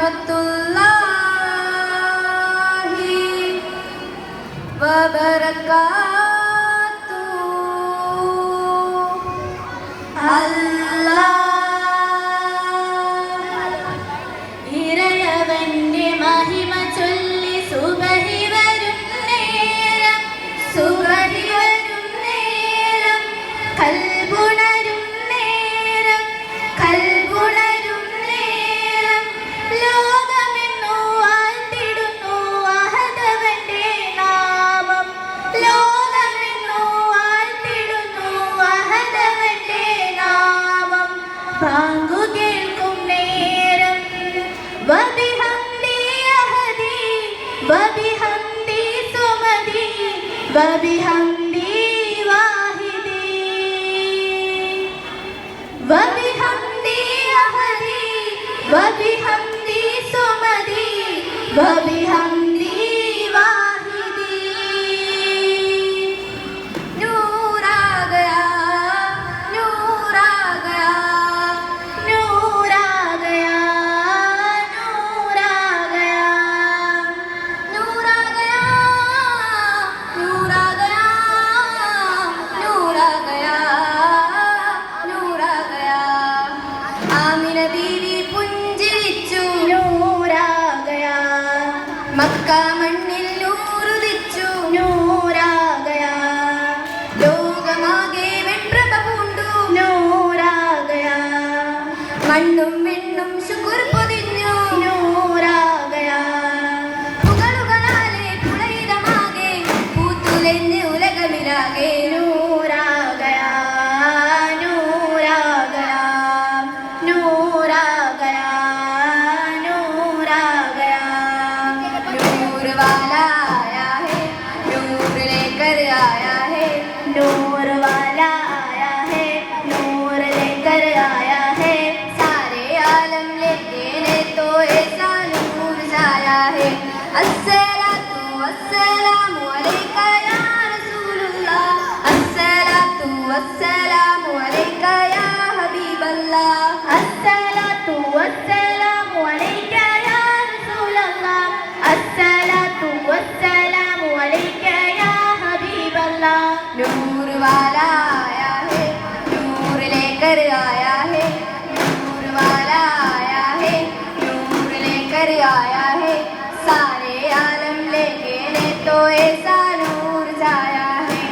ورحمة الله وبركاته പാങ്കു കേൾക്കും നേരം. വബിഹംദി അഹദി വബിഹംദി സുമദി വബിഹംദി വാഹിദി. വബിഹംദി അഹദി വബിഹംദി സുമദി വബിഹംദി மண்ணும் आया है, नूर वाला आया है, नूर लेकर आया है, सारे आलम लेके ने तो ऐसा नूर जाया है।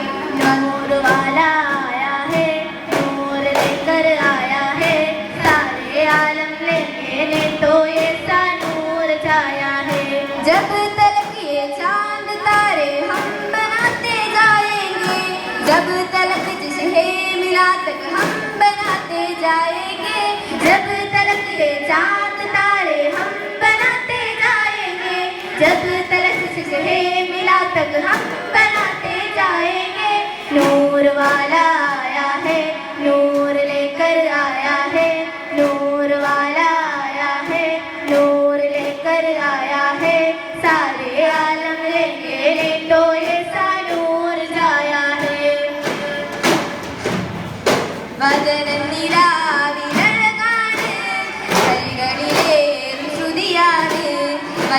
नूर वाला आया है, नूर लेकर आया है, सारे आलम लेके ने तो ऐसा नूर जाया है। जब तलक ये चाँद तारे हम बनाते जाएँगे, जब तलक जाएँगे। जब तलक ये चाँद तारे हम बनाते जाएँगे। जब तलक से मिला तक हम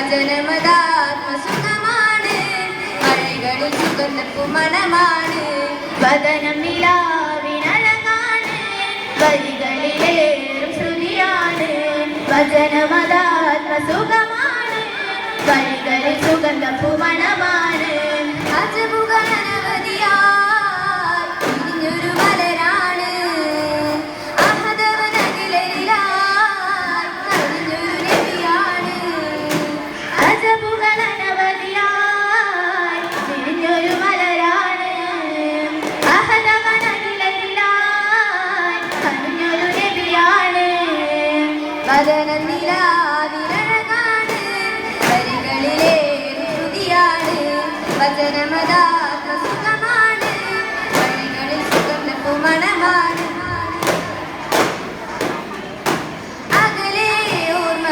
ജനമതാത്മസുഖമാണ്. വഴികളിൽ സുഗന്ധപ്പു മണമാണ്. വദനം നിലാവിനഴകാണ് വരികളിലേറും ശ്രുതിയാണ്. വചനമതാത്മസുഖമാണ്. വഴികളിൽ സുഗന്ധപ്പു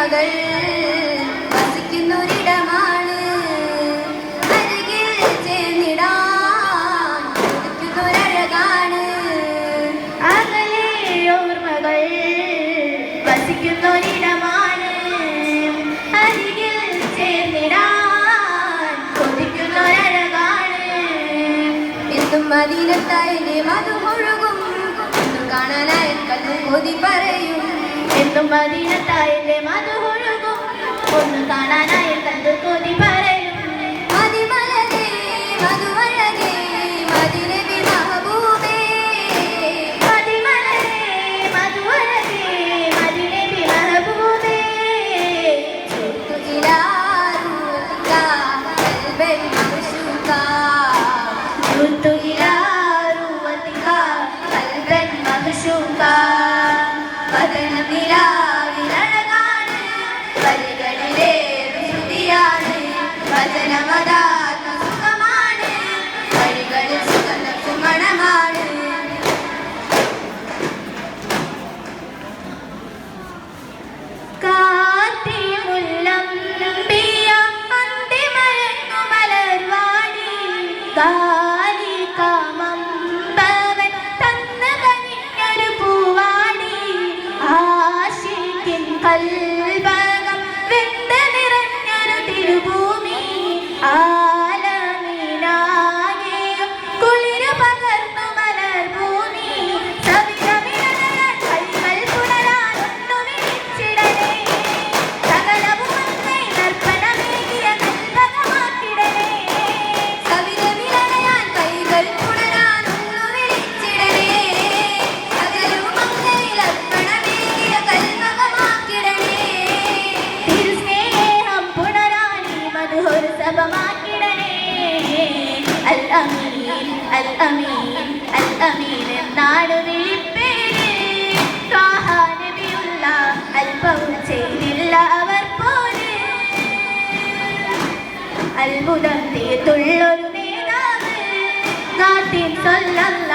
മകൾ വസിക്കുന്നൊരിടമാണ്. അരികിൽ ചേർന്നിടാൻ അകലെ ഓർമ്മകൾ വസിക്കുന്നൊരിടമാണ്. അരികിൽ ചേർന്നിടാൻ ഒതുക്കുന്നൊരഴകാണ്. എത്തും മധു മുഴുകും കാണാനായി കണ്ണു കൊതി പറയും. മദീനത്തായില്ലേ മധുഹുഴുകും. ഒന്നും കാണാനായി കണ്ടു തോന്നി だ。ഒരു അൽ അമീൻ അൽ അമീൻ അൽ അമീൻ എന്നാട് വിളിപ്പേര് താഹാനബിയുള്ള അല്പവും ചെയ്തില്ല അവർ പോലെ അത്ഭുതം തീർത്തുള്ളൊരു നേതാവ് കാത്തിൻ കൊല്ലല്ല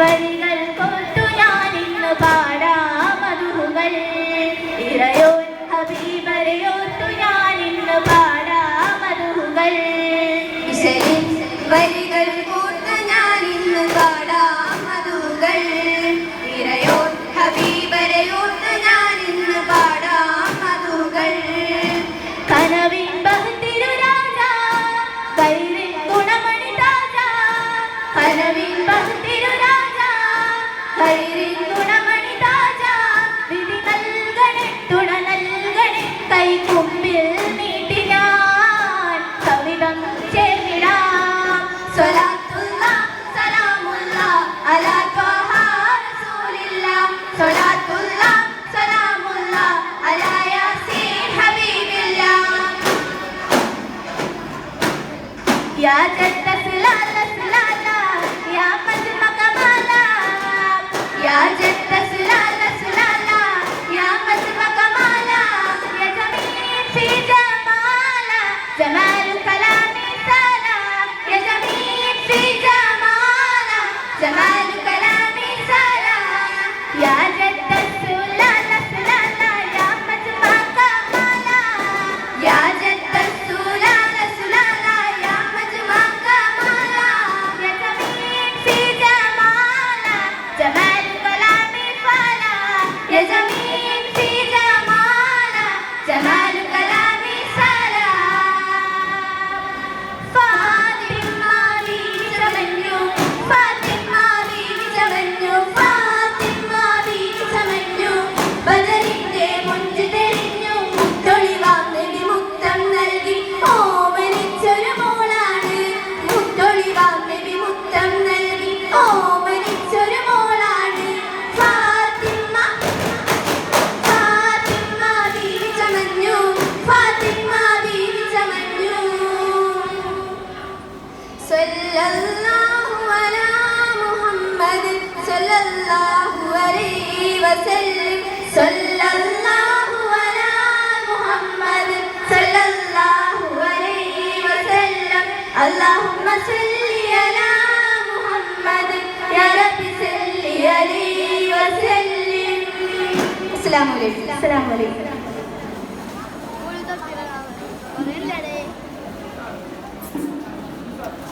വരികൾ കൊണ്ടു ഞാൻ ഞാനിന്ന് പാടാമതുകൾ. ഇറയോ صل